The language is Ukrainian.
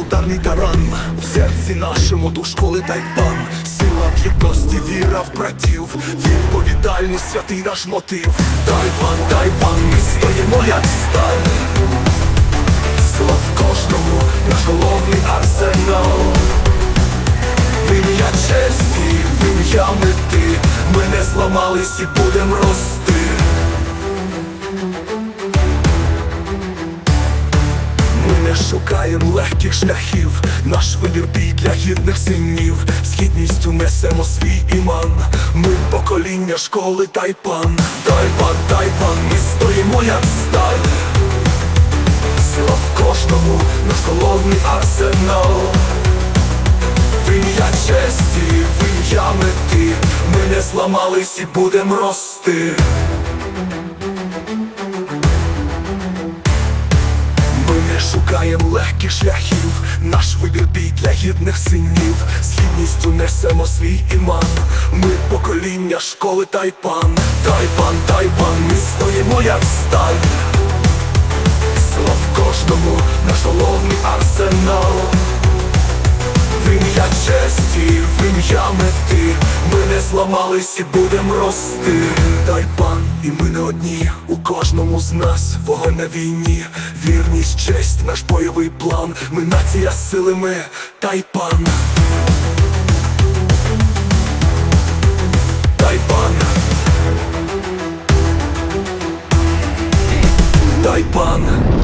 ударний таран. У серці нашому душ летать бам Сила в єдності, віра в братів, відповідальність, святий наш мотив. Тайван, Тайван, ми стоїмо, як сталь Сила в кожному, наш головний арсенал. Вим'я честі, вим'я мети, ми не зламались і будем рости. Шукаємо легких шляхів, наш вибір бій для гідних синів, з гідністю несемо свій іман. Ми покоління школи Тайпан, Тайпан, Тайпан, ми стоїмо як сталь. Сила в кожному, наш головний арсенал. В честі, в ім'я мети, ми не зламались і будем рости. Ми шукаємо легких шляхів, наш вибір бій для гідних синів, з гідністю несемо свій іман. Ми покоління школи Тайпан, Тайпан, Тайпан, ми стоїмо як сталь. Сила кожному, наш головний арсенал. В ім'я честі, в ім'я мети, ми не зламались і будем рости. Тайпан, і ми не одні, у кожному з нас вогонь на війні, вірність, честь, наш бойовий план. Ми нація з ми Тайпан. Тайпан. Тайпан.